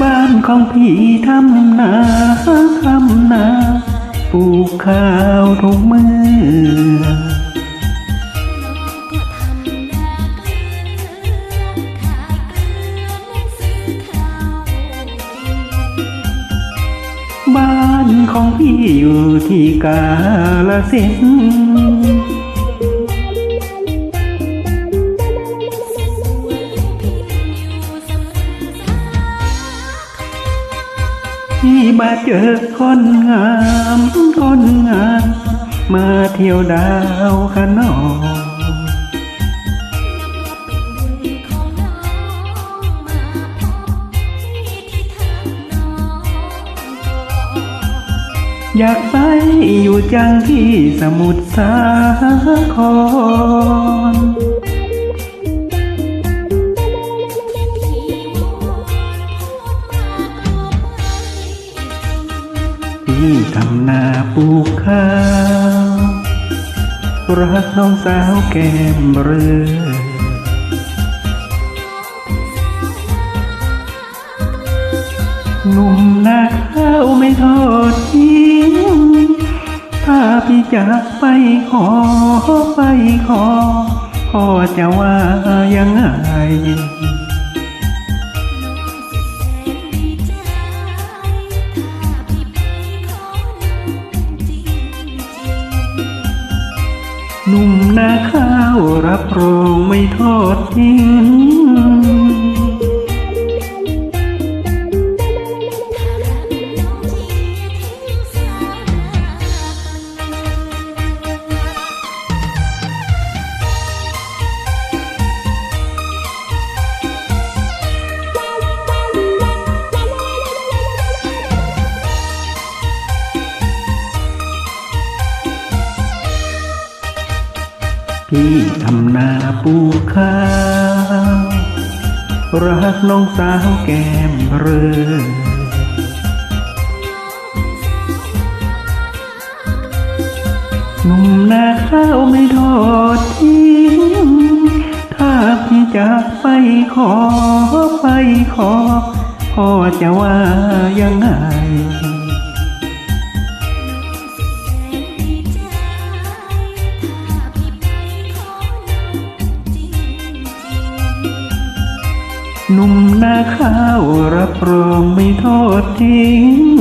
บ้านของพี่ทำนาทำนาปลูกข้าวทุกมือก็ทำนาเกลือขาดเกลือไม่ซื้อบ้านของพี่อยู่ที่กาลสิน มาเจอคนงามคนงาม มาเที่ยวดาวขนองเป็นององมาพบพี่ที่ทำน้องก่อนอยากไปอยู่จังที่สมุทรสาคร พี่ทำนาปลูกข้าว รักน้องสาวแก้มเรือหนุ่มนาข้าวไม่ทอดทิ้งถ้าพี่จะไปขอไปขอพ่อจะว่ายังไง หนุ่มนาข้าวรับรองไม่ทอดทิ้ง พี่ทำนาปลูกข้าว รักน้องสาวแก้มเรือหนุ่มนาข้าวไม่ทอดทิ้ง ถ้าพี่จะไปขอไปขอ พ่อจะว่ายังไง นุ่มหน้าข้าวรับรองไม่ทอดทิ้ง